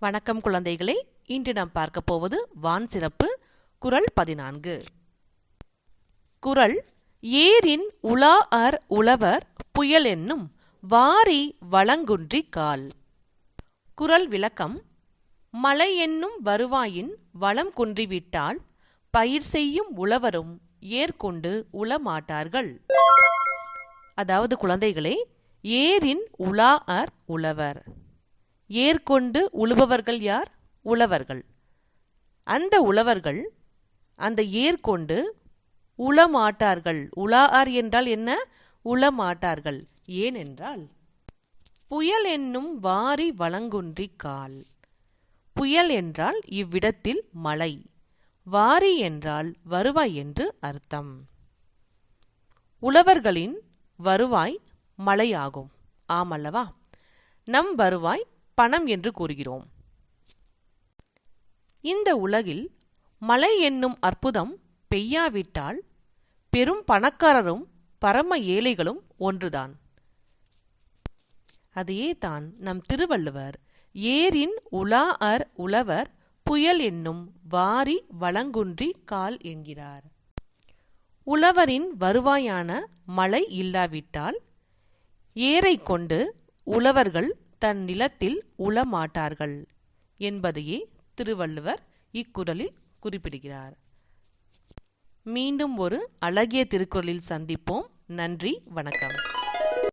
வணக்கம் குழந்தைகளே. இன்று நாம் பார்க்க போவது வான் சிறப்பு குறள் பதினான்கு. குறள் ஏரின் உலா அர் உழவர் புயல் என்னும் வாரி வளங்குன்றி கால். குரல் விளக்கம் மழை என்னும் வருவாயின் வளம் குன்றிவிட்டால் பயிர் செய்யும் உழவரும் ஏற்கொண்டு உளமாட்டார்கள் அதாவது குழந்தைகளே ஏரின் உலா அர் உழவர். ஏற்கொண்டு உழுபவர்கள் யார்? உழவர்கள். அந்த உழவர்கள் அந்த ஏற்கொண்டு உளமாட்டார்கள். உலாஆர் என்றால் என்ன? உளமாட்டார்கள். ஏனென்றால் புயல் என்னும் வாரி வளங்குன்றி கால். புயல் என்றால் இவ்விடத்தில் மழை. வாரி என்றால் வருவாய் என்று அர்த்தம். உழவர்களின் வருவாய் மழையாகும். ஆமல்லவா நம் வருவாய் பணம் என்று கூறுகிறோம். இந்த உலகில் மழை என்னும் அற்புதம் பெய்யாவிட்டால் பெரும் பணக்காரரும் பரம ஏழைகளும் ஒன்றுதான். அதையே தான் நம் திருவள்ளுவர் ஏரின் உலா அர் உழவர் புயல் என்னும் வாரி வளங்குன்றி கால் என்கிறார். உழவரின் வருவாயான மழை இல்லாவிட்டால் ஏரை கொண்டு உழவர்கள் தன் நிலத்தில் உளமாட்டார்கள் என்பதையே திருவள்ளுவர் இக்குறளில் குறிப்பிடுகிறார். மீண்டும் ஒரு அழகிய திருக்குறளில் சந்திப்போம். நன்றி வணக்கம்.